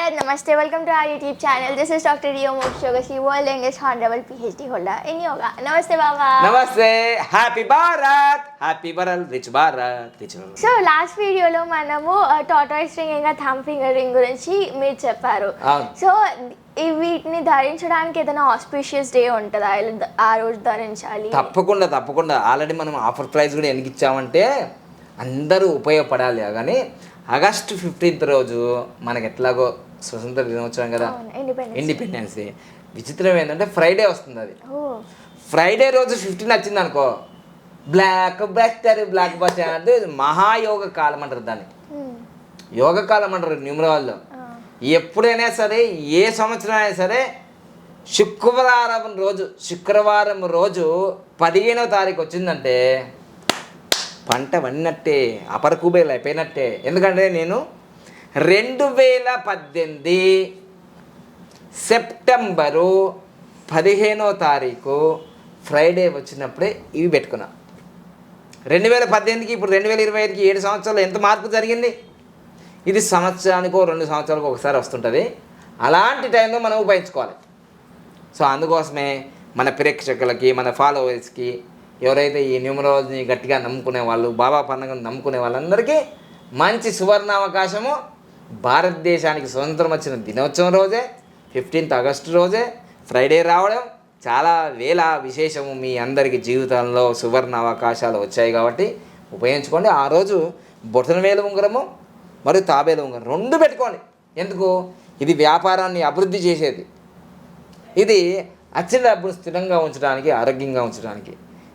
Bharat, Namaste. Welcome to our YouTube channel. This is Dr. Rio Mokshogashi, world youngest honorable PhD holder in yoga. Namaste, Baba. నమస్తే happy Bharat happy Bharat rich Bharat rich Bharat so last వీడియోలో మనము tortoise ring ఇంకా thumb finger ring గురించి మీరు చెప్పారు అవును. So ఈ వీటిని ధరించడానికి ఏదైనా ఆస్పిషియస్ డే ఉంటుందా ఇలా ఆ రోజు ధరించాలి తప్పకుండా తప్పకుండా ఆల్రెడీ మనం ఆఫర్ ప్రైస్ కూడా ఎందుకు ఇచ్చామంటే అందరూ ఉపయోగపడాలి కానీ ఆగస్టు ఫిఫ్టీన్త్ రోజు మనకి ఎట్లాగో స్వతంత్ర దినోత్సవం కదా? ఇండిపెండెన్స్ డే విచిత్రం ఏంటంటే ఫ్రైడే వస్తుంది అది. ఫ్రైడే రోజు ఫిఫ్టీన్ వచ్చింది అనుకో. బ్లాక్ బస్టర్ బ్లాక్ బస్టర్ అంటే మహాయోగ కాలం అంటారు దాన్ని. యోగ కాలం అంటారు న్యూమరాల్లో ఎప్పుడైనా సరే ఏ సంవత్సరం అయినా సరే శుక్రవారం రోజు శుక్రవారం రోజు పదిహేనవ తారీఖు వచ్చిందంటే పంట పడినట్టే అపర కుబేలు అయిపోయినట్టే. ఎందుకంటే నేను రెండు వేల పద్దెనిమిది సెప్టెంబరు పదిహేనో తారీఖు ఫ్రైడే వచ్చినప్పుడే ఇవి పెట్టుకున్నా. రెండు వేల పద్దెనిమిదికి ఇప్పుడు రెండు వేల ఇరవై ఐదుకి ఏడు సంవత్సరాలు ఎంత మార్పు జరిగింది? ఇది సంవత్సరానికో రెండు సంవత్సరాలకు ఒకసారి వస్తుంటుంది. అలాంటి టైంలో మనం ఉపయోగించుకోవాలి. సో అందుకోసమే మన ప్రేక్షకులకి మన ఫాలోవర్స్కి ఎవరైతే ఈ న్యూమరాలజీని గట్టిగా నమ్ముకునే వాళ్ళు బాబా పండుగను నమ్ముకునే వాళ్ళందరికీ మంచి సువర్ణ అవకాశము భారతదేశానికి స్వతంత్రం వచ్చిన దినోత్సవం రోజే ఫిఫ్టీన్త్ ఆగస్టు రోజే ఫ్రైడే రావడం చాలా వేల విశేషము మీ అందరికి జీవితంలో సువర్ణ అవకాశాలు వచ్చాయి కాబట్టి ఉపయోగించుకోండి. ఆ రోజు బొటనవేలు ఉంగరము మరియు తాబేలు ఉంగరం రెండు పెట్టుకోండి. ఎందుకు? ఇది వ్యాపారాన్ని అభివృద్ధి చేసేది. ఇది అచ్చిన డబ్బును స్థిరంగా ఉంచడానికి ఆరోగ్యంగా ఉంచడానికి.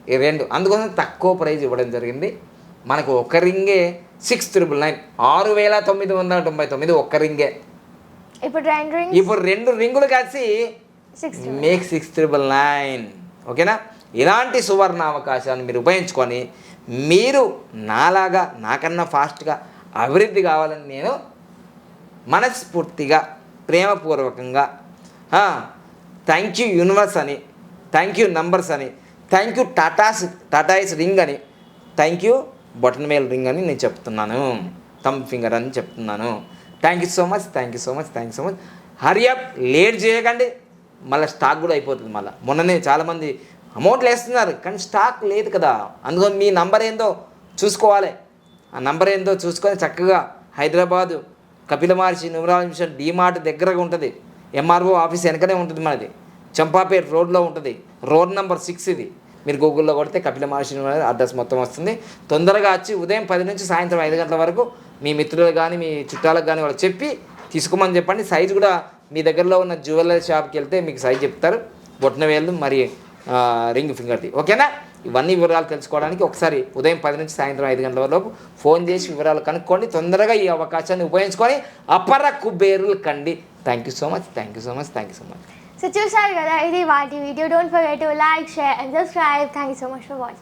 ఈ రెండు అందుకోసం తక్కువ ప్రైజ్ ఇవ్వడం జరిగింది. మనకు ఒక రింగే సిక్స్ త్రిబుల్ నైన్ ఆరు వేల తొమ్మిది వందల తొంభై తొమ్మిది ఒక్క రింగే. ఇప్పుడు ఇప్పుడు రెండు రింగులు కలిసి six make six triple nine ఓకేనా? ఇలాంటి సువర్ణ అవకాశాన్ని మీరు ఉపయోగించుకొని మీరు నాలాగా నాకన్నా ఫాస్ట్గా అభివృద్ధి కావాలని నేను మనస్ఫూర్తిగా ప్రేమపూర్వకంగా థ్యాంక్ యూ యూనివర్స్ అని థ్యాంక్ యూ నంబర్స్ అని thank you tortoise tortoise ring అని thank you button male ring అని నేను చెప్తున్నాను. థమ్ ఫింగర్ అని చెప్తున్నాను. Thank you so much thank you so much thank you so much hurry up late చేయకండి. మళ్ళీ స్టాక్ కూడా అయిపోతుంది మళ్ళీ. మొన్ననే చాలామంది అమౌంట్లు వేస్తున్నారు కానీ స్టాక్ లేదు కదా. అందుకని మీ నంబర్ ఏందో చూసుకోవాలి. ఆ నంబర్ ఏందో చూసుకొని చక్కగా హైదరాబాదు కపిల మహర్షి న్యూమరాలజీ మిషన్ డీమార్ట్ దగ్గరగా ఉంటుంది. ఎంఆర్ఓ ఆఫీస్ వెనకనే ఉంటుంది మనది. చంపాపేట రోడ్లో ఉంటుంది. రోడ్ నెంబర్ సిక్స్ ఇది. మీరు గూగుల్లో కొడితే కపిల మహర్షి అడ్రస్ మొత్తం వస్తుంది. తొందరగా వచ్చి ఉదయం పది నుంచి సాయంత్రం ఐదు గంటల వరకు మీ మిత్రులకు కానీ మీ చుట్టాలకు కానీ వాళ్ళకి చెప్పి తీసుకోమని చెప్పండి. సైజు కూడా మీ దగ్గరలో ఉన్న జ్యువెలరీ షాప్కి వెళ్తే మీకు సైజ్ చెప్తారు. బొట్న మరి రింగ్ ఫింగర్ది ఓకేనా? ఇవన్నీ వివరాలు తెలుసుకోవడానికి ఒకసారి ఉదయం పది నుంచి సాయంత్రం ఐదు గంటల వరకు ఫోన్ చేసి వివరాలు కనుక్కోండి. తొందరగా ఈ అవకాశాన్ని ఉపయోగించుకొని అపర కుబేరులు కండి. Thank you so much thank you so much thank you so much So choose our other Iri Vati video. Don't forget to like, share and subscribe. Thank you so much for watching.